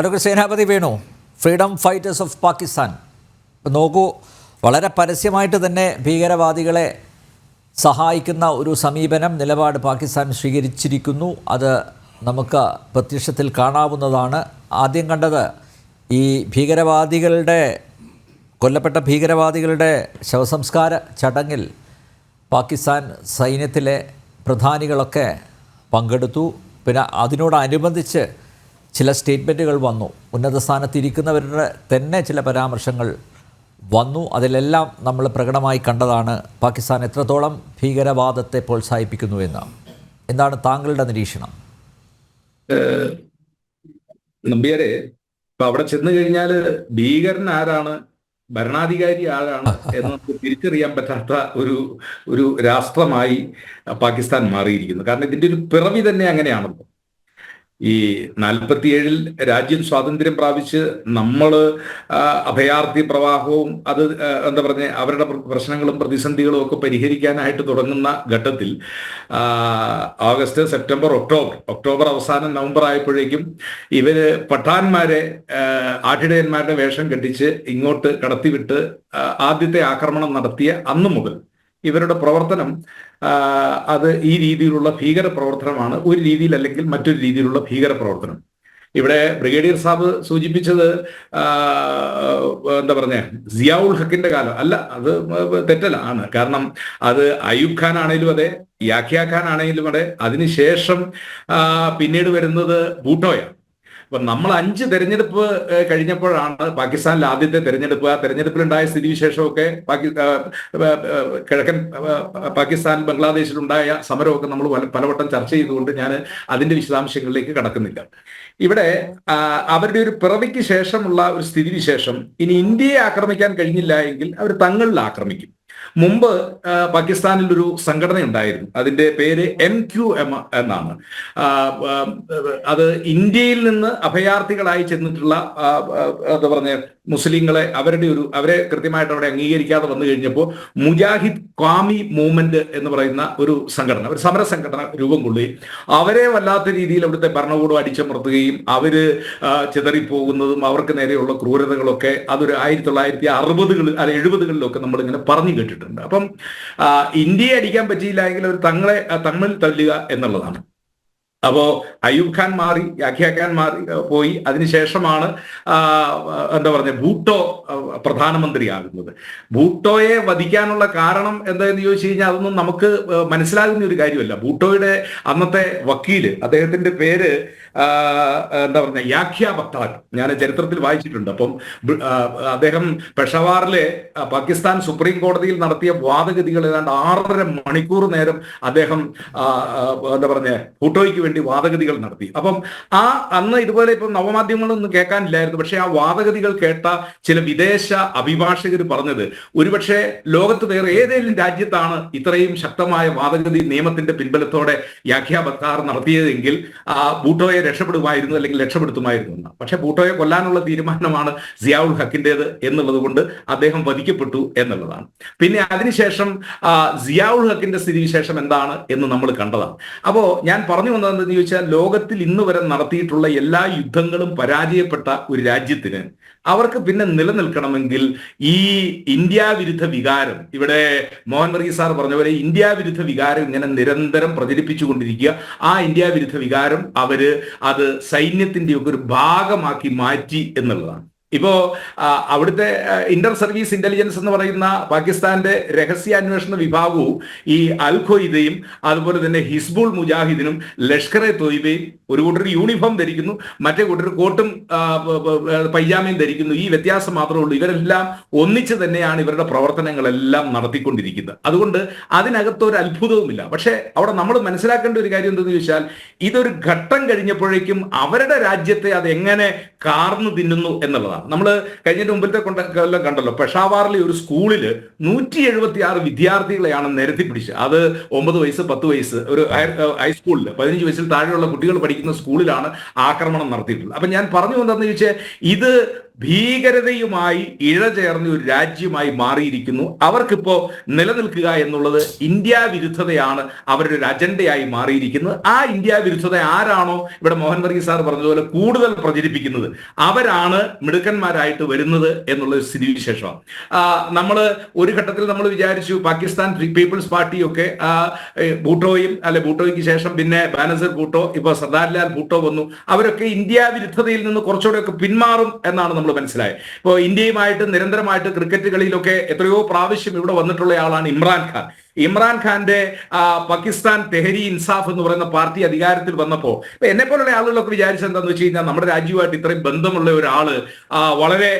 Advocate Senapathi Venu. Freedom fighters of Pakistan നോക്കൂ വളരെ പരസ്യമായിട്ട് തന്നെ ഭീകരവാദികളെ സഹായിക്കുന്ന ഒരു സമീപനം നിലപാട് പാകിസ്ഥാൻ സ്വീകരിച്ചിരിക്കുന്നു. അത് നമുക്ക് പ്രത്യക്ഷത്തിൽ കാണാവുന്നതാണ്. ആദ്യം കണ്ടത് ഈ ഭീകരവാദികളുടെ കൊല്ലപ്പെട്ട ഭീകരവാദികളുടെ ശവസംസ്കാര ചടങ്ങിൽ പാകിസ്ഥാൻ സൈന്യത്തിലെ പ്രധാനികളൊക്കെ പങ്കെടുത്തു. പിന്നെ അതിനോടനുബന്ധിച്ച് ചില സ്റ്റേറ്റ്മെന്റുകൾ വന്നു. ഉന്നത സ്ഥാനത്തിരിക്കുന്നവരുടെ തന്നെ ചില പരാമർശങ്ങൾ വന്നു. അതിലെല്ലാം നമ്മൾ പ്രകടമായി കണ്ടതാണ് പാകിസ്ഥാൻ എത്രത്തോളം ഭീകരവാദത്തെ പ്രോത്സാഹിപ്പിക്കുന്നു എന്ന്. എന്താണ് താങ്കളുടെ നിരീക്ഷണം? നമ്പ്യാരെ ഇപ്പൊ അവിടെ ചെന്ന് കഴിഞ്ഞാൽ ഭീകരൻ ആരാണ് ഭരണാധികാരി ആരാണ് എന്ന് നമുക്ക് തിരിച്ചറിയാൻ പറ്റാത്ത ഒരു ഒരു രാഷ്ട്രമായി പാകിസ്ഥാൻ മാറിയിരിക്കുന്നു. കാരണം ഇതിന്റെ ഒരു പിറവി തന്നെ അങ്ങനെയാണല്ലോ. ഈ നാൽപ്പത്തിയേഴിൽ രാജ്യം സ്വാതന്ത്ര്യം പ്രാപിച്ച് നമ്മൾ അഭയാർത്ഥി പ്രവാഹവും അത് എന്താ പറഞ്ഞ അവരുടെ പ്രശ്നങ്ങളും പ്രതിസന്ധികളും ഒക്കെ പരിഹരിക്കാനായിട്ട് തുടങ്ങുന്ന ഘട്ടത്തിൽ ഓഗസ്റ്റ് സെപ്റ്റംബർ ഒക്ടോബർ ഒക്ടോബർ അവസാനം നവംബർ ആയപ്പോഴേക്കും ഇവർ പഠാന്മാരെ ആ, ആട്ടിടയന്മാരുടെ വേഷം കെട്ടിച്ച് ഇങ്ങോട്ട് കടത്തിവിട്ട് ആദ്യത്തെ ആക്രമണം നടത്തിയ അന്നു മുതൽ ഇവരുടെ പ്രവർത്തനം അത് ഈ രീതിയിലുള്ള ഭീകര പ്രവർത്തനമാണ് ഒരു രീതിയിൽ അല്ലെങ്കിൽ മറ്റൊരു രീതിയിലുള്ള ഭീകര പ്രവർത്തനം. ഇവിടെ ബ്രിഗേഡിയർ സാബ് സൂചിപ്പിച്ചത് എന്താ പറഞ്ഞ സിയാഉൽ ഹക്കിന്റെ കാലം. അല്ല അത് തെറ്റല്ല ആണ്. കാരണം അത് അയ്യൂബ് ഖാൻ ആണെങ്കിലും അതെ യാഖ്യ ഖാൻ ആണെങ്കിലും അതെ. അതിനുശേഷം പിന്നീട് വരുന്നത് ബൂട്ടോയാണ് അപ്പൊ നമ്മൾ അഞ്ച് തെരഞ്ഞെടുപ്പ് കഴിഞ്ഞപ്പോഴാണ് പാകിസ്ഥാനിലെ ആദ്യത്തെ തെരഞ്ഞെടുപ്പ്. ആ തെരഞ്ഞെടുപ്പിലുണ്ടായ സ്ഥിതിവിശേഷമൊക്കെ കിഴക്കൻ പാകിസ്ഥാൻ ബംഗ്ലാദേശിലുണ്ടായ സമരമൊക്കെ നമ്മൾ പലവട്ടം ചർച്ച ചെയ്തുകൊണ്ട് ഞാൻ അതിന്റെ വിശദാംശങ്ങളിലേക്ക് കടക്കുന്നില്ല. ഇവിടെ അവരുടെ ഒരു പിറവിക്ക് ശേഷമുള്ള ഒരു സ്ഥിതിവിശേഷം ഇനി ഇന്ത്യയെ ആക്രമിക്കാൻ കഴിഞ്ഞില്ല എങ്കിൽ അവർ തങ്ങളിൽ ആക്രമിക്കും. മുമ്പ് പാകിസ്ഥാനിൽ ഒരു സംഘടന ഉണ്ടായിരുന്നു അതിന്റെ പേര് എം ക്യു എം എന്നാണ്. അത് ഇന്ത്യയിൽ നിന്ന് അഭയാർത്ഥികളായി ചെന്നിട്ടുള്ള എന്താ പറഞ്ഞ മുസ്ലിങ്ങളെ അവരുടെ ഒരു അവരെ കൃത്യമായിട്ട് അവിടെ അംഗീകരിക്കാതെ വന്നു കഴിഞ്ഞപ്പോൾ മുജാഹിദ് ക്വാമി മൂവ്മെന്റ് എന്ന് പറയുന്ന ഒരു സംഘടന ഒരു സമര സംഘടന രൂപം കൊള്ളുകയും അവരെ വല്ലാത്ത രീതിയിൽ അവിടുത്തെ ഭരണകൂടം അടിച്ചമർത്തുകയും അവർ ചിതറിപ്പോകുന്നതും അവർക്ക് നേരെയുള്ള ക്രൂരതകളൊക്കെ അതൊരു ആയിരത്തി തൊള്ളായിരത്തി അറുപതുകളിൽ അല്ല എഴുപതുകളിലൊക്കെ നമ്മൾ ഇങ്ങനെ പറഞ്ഞു കേട്ടിട്ടുണ്ട്. അപ്പം ആ, ഇന്ത്യയെ അടിക്കാൻ പറ്റിയില്ല എങ്കിൽ അവർ തങ്ങളെ തമ്മിൽ തല്ലുക എന്നുള്ളതാണ്. അപ്പോ അയ്യൂബ് ഖാൻ മാറി യാഖ്യ ഖാൻ മാറി പോയി. അതിനുശേഷമാണ് എന്താ പറഞ്ഞ ഭൂട്ടോ പ്രധാനമന്ത്രിയാകുന്നത്. ഭൂട്ടോയെ വധിക്കാനുള്ള കാരണം എന്താന്ന് ചോദിച്ചു കഴിഞ്ഞാൽ അതൊന്നും നമുക്ക് മനസ്സിലാകുന്ന ഒരു കാര്യമല്ല. ഭൂട്ടോയുടെ അന്നത്തെ വക്കീൽ അദ്ദേഹത്തിന്റെ പേര് എന്താ പറഞ്ഞ യാഖ്യ ബക്താർ ഞാൻ ചരിത്രത്തിൽ വായിച്ചിട്ടുണ്ട്. അപ്പം അദ്ദേഹം പെഷവാറിലെ പാകിസ്ഥാൻ സുപ്രീം കോടതിയിൽ നടത്തിയ വാദഗതികൾ ഏതാണ്ട് ആറര മണിക്കൂർ നേരം അദ്ദേഹം എന്താ പറഞ്ഞ ഭൂട്ടോയ്ക്ക് വേണ്ടി വാദഗതികൾ നടത്തി. അപ്പം ആ അന്ന് ഇതുപോലെ ഇപ്പം നവമാധ്യമങ്ങളൊന്നും കേൾക്കാനില്ലായിരുന്നു. പക്ഷെ ആ വാദഗതികൾ കേട്ട ചില വിദേശ അഭിഭാഷകർ പറഞ്ഞത് ഒരുപക്ഷെ ലോകത്ത് വേറെ ഏതെങ്കിലും രാജ്യത്താണ് ഇത്രയും ശക്തമായ വാദഗതി നിയമത്തിന്റെ പിൻബലത്തോടെ യാഖ്യാബക്കാർ നടത്തിയതെങ്കിൽ ആ ബൂട്ടോയെ രക്ഷപ്പെടുമായിരുന്നു അല്ലെങ്കിൽ രക്ഷപ്പെടുത്തുമായിരുന്നു എന്ന് പക്ഷെ ബൂട്ടോയെ കൊല്ലാനുള്ള തീരുമാനമാണ് സിയാവുൾ ഹക്കിന്റേത് എന്നുള്ളത് കൊണ്ട് അദ്ദേഹം വധിക്കപ്പെട്ടു എന്നുള്ളതാണ്. പിന്നെ അതിനുശേഷം ആ, സിയാവുൾ ഹക്കിന്റെ സ്ഥിതിവിശേഷം എന്താണ് എന്ന് നമ്മൾ കണ്ടതാണ്. അപ്പോ ഞാൻ പറഞ്ഞു വന്നതെന്ന് ചോദിച്ചാൽ ലോകത്തിൽ ഇന്ന് വരെ നടത്തിയിട്ടുള്ള എല്ലാ യുദ്ധങ്ങളും പരാജയപ്പെട്ട ഒരു രാജ്യത്തിന് അവർക്ക് പിന്നെ നിലനിൽക്കണമെങ്കിൽ ഈ ഇന്ത്യ വിരുദ്ധ വികാരം ഇവിടെ മോഹൻ വർഗീസ് സാർ പറഞ്ഞ പോലെ ഇന്ത്യ വിരുദ്ധ വികാരം ഇങ്ങനെ നിരന്തരം പ്രചരിപ്പിച്ചുകൊണ്ടിരിക്കുക. ആ ഇന്ത്യ വിരുദ്ധ വികാരം അവർ അത് സൈന്യത്തിന്റെ ഒക്കെ ഒരു ഭാഗമാക്കി മാറ്റി എന്നുള്ളതാണ്. ഇപ്പോ അവിടുത്തെ ഇന്റർ സർവീസ് ഇന്റലിജൻസ് എന്ന് പറയുന്ന പാകിസ്ഥാന്റെ രഹസ്യാന്വേഷണ വിഭാഗവും ഈ അൽ അതുപോലെ തന്നെ ഹിസ്ബുൾ മുജാഹിദിനും ലഷ്കർ എ തൊയ്ബയും ഒരു കൂട്ടർ യൂണിഫോം ധരിക്കുന്നു മറ്റേ കൂട്ടർ കോട്ടും പൈജാമയും ധരിക്കുന്നു. ഈ വ്യത്യാസം മാത്രമേ ഉള്ളൂ. ഇവരെല്ലാം ഒന്നിച്ച് തന്നെയാണ് ഇവരുടെ പ്രവർത്തനങ്ങളെല്ലാം നടത്തിക്കൊണ്ടിരിക്കുന്നത്. അതുകൊണ്ട് അതിനകത്ത് ഒരു അത്ഭുതവുമില്ല. പക്ഷേ അവിടെ നമ്മൾ മനസ്സിലാക്കേണ്ട ഒരു കാര്യം എന്തെന്ന് ചോദിച്ചാൽ ഇതൊരു ഘട്ടം കഴിഞ്ഞപ്പോഴേക്കും അവരുടെ രാജ്യത്തെ അത് എങ്ങനെ കാർന്നു തിന്നുന്നു എന്നുള്ളതാണ്. നമ്മൾ കഴിഞ്ഞതിന്റെ മുമ്പിലത്തെ കൊണ്ട കൊല്ലം കണ്ടല്ലോ. പെഷാവാറിലെ ഒരു സ്കൂളിൽ നൂറ്റി എഴുപത്തി ആറ് വിദ്യാർത്ഥികളെയാണ് നിരത്തി പിടിച്ചത്. അത് ഒമ്പത് വയസ്സ് പത്ത് വയസ്സ് ഒരു ഹൈസ്കൂളിൽ പതിനഞ്ച് വയസ്സിൽ താഴെയുള്ള കുട്ടികൾ പഠിക്കുന്ന സ്കൂളിലാണ് ആക്രമണം നടത്തിയിട്ടുള്ളത്. അപ്പൊ ഞാൻ പറഞ്ഞു വന്നതെന്ന് ചോദിച്ചാൽ ഇത് ഭീകരതയുമായി ഇഴചേർന്ന ഒരു രാജ്യമായി മാറിയിരിക്കുന്നു. അവർക്കിപ്പോ നിലനിൽക്കുക എന്നുള്ളത് ഇന്ത്യ വിരുദ്ധതയാണ് അവരുടെ ഒരു അജണ്ടയായി മാറിയിരിക്കുന്നത്. ആ ഇന്ത്യ വിരുദ്ധത ആരാണോ ഇവിടെ മോഹൻ വർഗീസ് സാർ പറഞ്ഞതുപോലെ കൂടുതൽ പ്രചരിപ്പിക്കുന്നത്? അവരാണ് മിടുക്കന്മാരായിട്ട് വരുന്നത് എന്നുള്ള ഒരു സ്ഥിതിവിശേഷമാണ് നമ്മൾ ഒരു ഘട്ടത്തിൽ നമ്മൾ വിചാരിച്ചു പാകിസ്ഥാൻ പീപ്പിൾസ് പാർട്ടിയൊക്കെ ഭൂട്ടോയും അല്ലെ ഭൂട്ടോയ്ക്ക് ശേഷം പിന്നെ ബാനസർ ഭൂട്ടോ ഇപ്പൊ സർദാർലാൽ ഭൂട്ടോ വന്നു. അവരൊക്കെ ഇന്ത്യ വിരുദ്ധതയിൽ നിന്ന് കുറച്ചുകൂടെയൊക്കെ പിന്മാറും എന്നാണ് നമ്മൾ മനസ്സിലായത് ഇപ്പോൾ ഇന്ത്യയുമായിട്ട് നിരന്തരമായിട്ട് ക്രിക്കറ്റ് കളിയിലൊക്കെ എത്രയോ പ്രാവശ്യം ഇവിടെ വന്നിട്ടുള്ള ആളാണ് ഇമ്രാൻഖാൻ ഇമ്രാൻഖാന്റെ പാകിസ്ഥാൻ തെഹരി ഇൻസാഫ് എന്ന് പറയുന്ന പാർട്ടി അധികാരത്തിൽ വന്നപ്പോൾ എന്നെ പോലുള്ള ആളുകളൊക്കെ വിചാരിച്ചത് എന്താന്ന് വെച്ച് കഴിഞ്ഞാൽ നമ്മുടെ രാജ്യവുമായിട്ട് ഇത്രയും ബന്ധമുള്ള ഒരാൾ വളരെ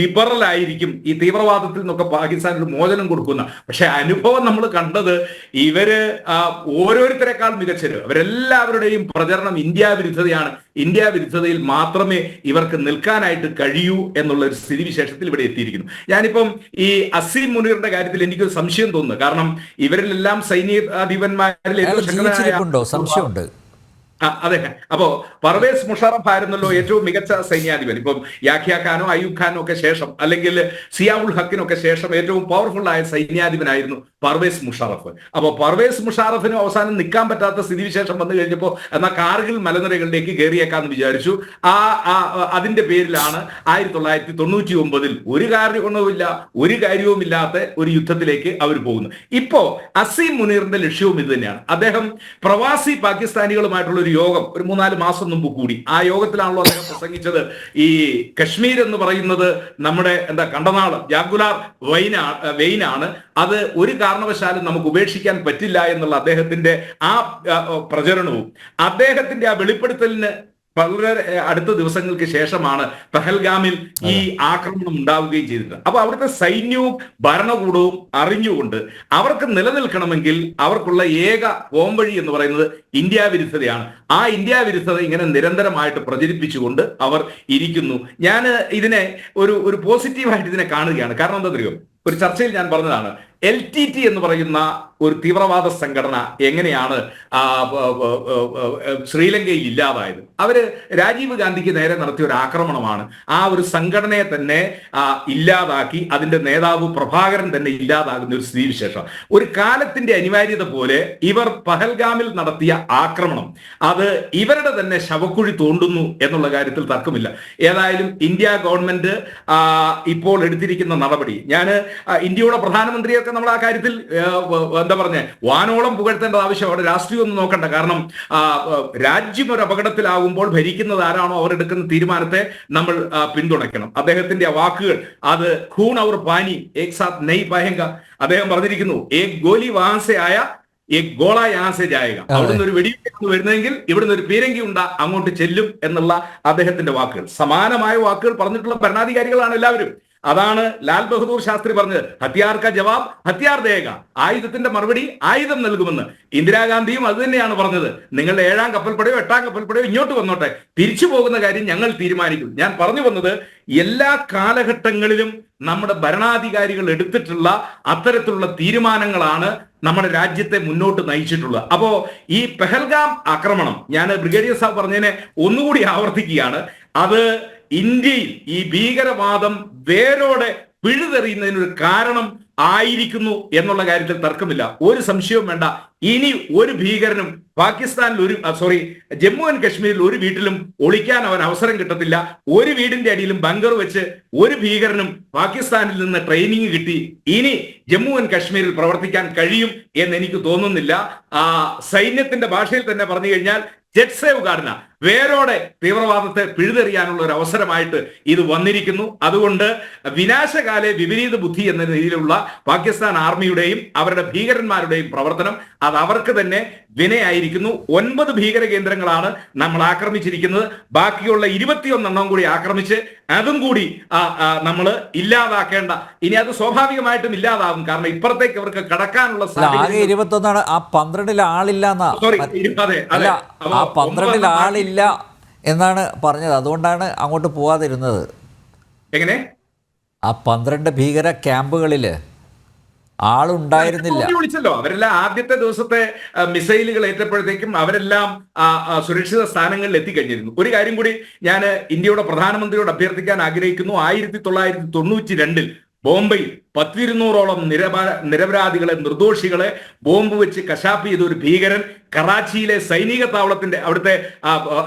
ലിബറൽ ആയിരിക്കും ഈ തീവ്രവാദത്തിൽ നിന്നൊക്കെ പാകിസ്ഥാൻ ഒരു മോചനം കൊടുക്കുന്ന. പക്ഷെ അനുഭവം നമ്മൾ കണ്ടത് ഇവർ ഓരോരുത്തരെക്കാൾ മികച്ചത് അവരെല്ലാവരുടെയും പ്രചരണം ഇന്ത്യ വിരുദ്ധതയാണ്. ഇന്ത്യ വിരുദ്ധതയിൽ മാത്രമേ ഇവർക്ക് നിൽക്കാനായിട്ട് കഴിയൂ എന്നുള്ള ഒരു സ്ഥിതിവിശേഷത്തിൽ ഇവിടെ എത്തിയിരിക്കുന്നു. ഞാനിപ്പം ഈ അസീം മുനീറിന്റെ കാര്യത്തിൽ എനിക്കൊരു സംശയം തോന്നുന്നു. കാരണം ഇവരിലെല്ലാം സൈനികാധിപന്മാരിൽ സംശയമുണ്ട്. അതെ. അപ്പോ പർവേസ് മുഷറഫ് ആയിരുന്നല്ലോ ഏറ്റവും മികച്ച സൈന്യാധിപൻ. ഇപ്പം യാഖ്യ ഖാനോ അയൂബ് ഖാനോ ഒക്കെ ശേഷം അല്ലെങ്കിൽ സിയാവുൽ ഹക്കിനൊക്കെ ശേഷം ഏറ്റവും പവർഫുൾ ആയ സൈന്യാധിപനായിരുന്നു പർവേസ് മുഷറഫ്. അപ്പോൾ പർവേസ് മുഷാറഫിന് അവസാനം നിൽക്കാൻ പറ്റാത്ത സ്ഥിതിവിശേഷം വന്നു കഴിഞ്ഞപ്പോൾ എന്നാൽ കാർഗിൽ മലനിരകളിലേക്ക് കയറിയേക്കാന്ന് വിചാരിച്ചു. ആ അതിന്റെ പേരിലാണ് ആയിരത്തി തൊള്ളായിരത്തി തൊണ്ണൂറ്റി ഒമ്പതിൽ ഒരു കാരണവുമില്ല ഒരു കാര്യവുമില്ലാത്ത ഒരു യുദ്ധത്തിലേക്ക് അവർ പോകുന്നു ഇപ്പോ അസീം മുനീറിന്റെ ലക്ഷ്യവും ഇത് തന്നെയാണ്. അദ്ദേഹം പ്രവാസി പാകിസ്ഥാനികളുമായിട്ടുള്ള യോഗം ഒരു മൂന്നാൽ മാസം മുമ്പ് കൂടി. ആ യോഗത്തിലാണല്ലോ അദ്ദേഹം പ്രസംഗിച്ചത്. ഈ കശ്മീർ എന്ന് പറയുന്നത് നമ്മുടെ എന്താ കണ്ടനാട് ജാഗുലാർ വൈനാ വെയിനാണ്. അത് ഒരു കാരണവശാലും നമുക്ക് ഉപേക്ഷിക്കാൻ പറ്റില്ല എന്നുള്ള അദ്ദേഹത്തിന്റെ ആ, പ്രചരണവും. അദ്ദേഹത്തിന്റെ ആ വെളിപ്പെടുത്തലിന് വളരെ അടുത്ത ദിവസങ്ങൾക്ക് ശേഷമാണ് പെഹൽഗാമിൽ ഈ ആക്രമണം ഉണ്ടാവുകയും ചെയ്തിട്ടുണ്ട് അപ്പൊ അവിടുത്തെ സൈന്യവും ഭരണകൂടവും അറിഞ്ഞുകൊണ്ട് അവർക്ക് നിലനിൽക്കണമെങ്കിൽ അവർക്കുള്ള ഏക പോംവഴി എന്ന് പറയുന്നത് ഇന്ത്യ വിരുദ്ധതയാണ്. ആ ഇന്ത്യ വിരുദ്ധത ഇങ്ങനെ നിരന്തരമായിട്ട് പ്രചരിപ്പിച്ചുകൊണ്ട് അവർ ഇരിക്കുന്നു. ഞാൻ ഇതിനെ ഒരു ഒരു പോസിറ്റീവായിട്ട് ഇതിനെ കാണുകയാണ്. കാരണം എന്താ ഒരു ചർച്ചയിൽ ഞാൻ പറഞ്ഞതാണ്. എൽ ടി ടി എന്ന് പറയുന്ന ഒരു തീവ്രവാദ സംഘടന എങ്ങനെയാണ് ശ്രീലങ്കയിൽ ഇല്ലാതായത്? അവർ രാജീവ് ഗാന്ധിക്ക് നേരെ നടത്തിയ ഒരു ആക്രമണമാണ്. ആ ഒരു സംഘടനയെ തന്നെ ഇല്ലാതാക്കി അതിന്റെ നേതാവ് പ്രഭാകരൻ തന്നെ ഇല്ലാതാകുന്ന ഒരു സ്ഥിതിവിശേഷം. ഒരു കാലത്തിന്റെ അനിവാര്യത പോലെ ഇവർ പഹൽഗാമിൽ നടത്തിയ ആക്രമണം അത് ഇവരുടെ തന്നെ ശവക്കുഴി തോണ്ടുന്നു എന്നുള്ള കാര്യത്തിൽ തർക്കമില്ല. ഏതായാലും ഇന്ത്യ ഗവൺമെന്റ് ഇപ്പോൾ എടുത്തിരിക്കുന്ന നടപടി. ഞാൻ ഇന്ത്യയുടെ പ്രധാനമന്ത്രിയൊക്കെ നമ്മൾ ആ കാര്യത്തിൽ എന്താ പറഞ്ഞേ വാനോളം പുകഴ്ത്തേണ്ടത് അവിടെ രാഷ്ട്രീയം ഒന്നും നോക്കണ്ട. കാരണം രാജ്യം ഒരു അപകടത്തിലാകുമ്പോൾ ഭരിക്കുന്നത് ആരാണോ അവർ എടുക്കുന്ന തീരുമാനത്തെ നമ്മൾ പിന്തുണയ്ക്കണം. അദ്ദേഹത്തിന്റെ ആ വാക്കുകൾ അത് ഖൂൺ അവർ പാനി ഏക് സാത്ത് നെയ് പായങ്ക. അദ്ദേഹം പറഞ്ഞിരിക്കുന്നു ഏക് ഗോലി വാഹസയായ ഏക് ഗോള യാസെ ജായക അവിടുന്ന് ഒരു വെടിവെപ്പ് വരുന്നെങ്കിൽ ഇവിടുന്ന് ഒരു പീരങ്കി ഉണ്ട അങ്ങോട്ട് ചെല്ലും എന്നുള്ള അദ്ദേഹത്തിന്റെ വാക്കുകൾ. സമാനമായ വാക്കുകൾ പറഞ്ഞിട്ടുള്ള ഭരണാധികാരികളാണ് എല്ലാവരും. അതാണ് ലാൽ ബഹദൂർ ശാസ്ത്രി പറഞ്ഞത്. ഹത്യാർക്ക ജവാബ് ഹത്യാർ ദേക ആയുധത്തിന്റെ മറുപടി ആയുധം നൽകുമെന്ന്. ഇന്ദിരാഗാന്ധിയും അത് തന്നെയാണ് പറഞ്ഞത്. നിങ്ങൾ ഏഴാം കപ്പൽപ്പടയോ എട്ടാം കപ്പൽപ്പടയോ ഇങ്ങോട്ട് വന്നോട്ടെ. തിരിച്ചു പോകുന്ന കാര്യം ഞങ്ങൾ തീരുമാനിക്കും. ഞാൻ പറഞ്ഞു വന്നത് എല്ലാ കാലഘട്ടങ്ങളിലും നമ്മുടെ ഭരണാധികാരികൾ എടുത്തിട്ടുള്ള അത്തരത്തിലുള്ള തീരുമാനങ്ങളാണ് നമ്മുടെ രാജ്യത്തെ മുന്നോട്ട് നയിച്ചിട്ടുള്ളത്. അപ്പോ ഈ പെഹൽഗാം ആക്രമണം ഞാൻ ബ്രിഗേഡിയർ സാബ് പറഞ്ഞതിനെ ഒന്നുകൂടി ആവർത്തിക്കുകയാണ്. അത് ഇന്ത്യയിൽ ഈ ഭീകരവാദം വേരോടെ പിഴുതെറിയുന്നതിനൊരു കാരണം ആയിരിക്കുന്നു എന്നുള്ള കാര്യത്തിൽ തർക്കമില്ല. ഒരു സംശയവും വേണ്ട. ഇനി ഒരു ഭീകരനും പാകിസ്ഥാനിൽ ഒരു സോറി ജമ്മു ആൻഡ് കശ്മീരിൽ ഒരു വീട്ടിലും ഒളിക്കാൻ അവൻ അവസരം കിട്ടത്തില്ല. ഒരു വീടിന്റെ അടിയിലും ബങ്കർ വെച്ച് ഒരു ഭീകരനും പാകിസ്ഥാനിൽ നിന്ന് ട്രെയിനിങ് കിട്ടി. ഇനി ജമ്മു ആൻഡ് കശ്മീരിൽ പ്രവർത്തിക്കാൻ കഴിയും എന്ന് എനിക്ക് തോന്നുന്നില്ല. ആ സൈന്യത്തിന്റെ ഭാഷയിൽ തന്നെ പറഞ്ഞു കഴിഞ്ഞാൽ ജെറ്റ് സേവ് ഗാർഡിന വേരോടെ തീവ്രവാദത്തെ പിഴുതെറിയാനുള്ള ഒരു അവസരമായിട്ട് ഇത് വന്നിരിക്കുന്നു. അതുകൊണ്ട് വിനാശകാലെ വിപരീത ബുദ്ധി എന്ന രീതിയിലുള്ള പാകിസ്ഥാൻ ആർമിയുടെയും അവരുടെ ഭീകരന്മാരുടെയും പ്രവർത്തനം അത് അവർക്ക് തന്നെ വിനയായിരിക്കുന്നു. ഒൻപത് ഭീകര കേന്ദ്രങ്ങളാണ് നമ്മൾ ആക്രമിച്ചിരിക്കുന്നത്. ബാക്കിയുള്ള ഇരുപത്തിയൊന്നെണ്ണം കൂടി ആക്രമിച്ച് അതും കൂടി നമ്മൾ ഇല്ലാതാക്കേണ്ട. ഇനി അത് സ്വാഭാവികമായിട്ടും ഇല്ലാതാകും. കാരണം ഇപ്പുറത്തേക്ക് അവർക്ക് കടക്കാനുള്ള സാധ്യത ഇരുപത്തി സാധ്യത ആ പന്ത്രണ്ടിൽ ആളില്ല സോറി അതെ. ആ പന്ത്രണ്ടിൽ ആളില്ല എന്നാണ് പറഞ്ഞത്. അതുകൊണ്ടാണ് അങ്ങോട്ട് പോവാതിരുന്നത്. എങ്ങനെ? ആ പന്ത്രണ്ട് ഭീകര ക്യാമ്പുകളിൽ ആളുണ്ടായിരുന്നില്ല. വിളിച്ചല്ലോ. അവരെല്ലാം ആദ്യത്തെ ദിവസത്തെ മിസൈലുകൾ ഏറ്റപ്പോഴത്തേക്കും അവരെല്ലാം സുരക്ഷിത സ്ഥാനങ്ങളിൽ എത്തിക്കഴിഞ്ഞിരുന്നു. ഒരു കാര്യം കൂടി ഞാൻ ഇന്ത്യയുടെ പ്രധാനമന്ത്രിയോട് അഭ്യർത്ഥിക്കാൻ ആഗ്രഹിക്കുന്നു. ആയിരത്തി തൊള്ളായിരത്തി തൊണ്ണൂറ്റി രണ്ടിൽ ബോംബെയിൽ പത്തിരുന്നൂറോളം നിരപ നിരപരാധികളെ നിർദോഷികളെ ബോംബ് വെച്ച് കശാപ്പ് ചെയ്ത ഒരു ഭീകരൻ കറാച്ചിയിലെ സൈനിക താവളത്തിന്റെ അവിടുത്തെ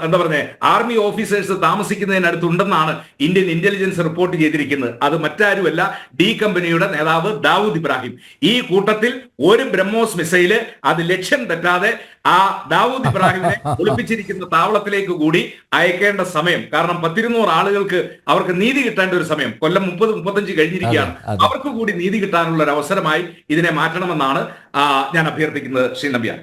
എന്താ പറഞ്ഞ ആർമി ഓഫീസേഴ്സ് താമസിക്കുന്നതിനടുത്തുണ്ടെന്നാണ് ഇന്ത്യൻ ഇന്റലിജൻസ് റിപ്പോർട്ട് ചെയ്തിരിക്കുന്നത്. അത് മറ്റാരുമല്ല ഡി കമ്പനിയുടെ നേതാവ് ദാവൂദ് ഇബ്രാഹിം. ഈ കൂട്ടത്തിൽ ഒരു ബ്രഹ്മോസ് മിസൈൽ അത് ലക്ഷ്യം തെറ്റാതെ ആ ദാവൂദ് ഇബ്രാഹിമിനെ ഒളിപ്പിച്ചിരിക്കുന്ന താവളത്തിലേക്ക് കൂടി അയക്കേണ്ട സമയം. കാരണം പത്തിരുന്നൂറ് ആളുകൾക്ക് അവർക്ക് നീതി കിട്ടേണ്ട ഒരു സമയം. കൊല്ലം മുപ്പത് മുപ്പത്തഞ്ച് കഴിഞ്ഞിരിക്കുകയാണ്. അവർക്ക് കൂടി നീതി കിട്ടാനുള്ള ഒരു അവസരമായി ഇതിനെ മാറ്റണമെന്നാണ് ഞാൻ അഭ്യർത്ഥിക്കുന്നത് ശ്രീ നമ്പ്യാർ.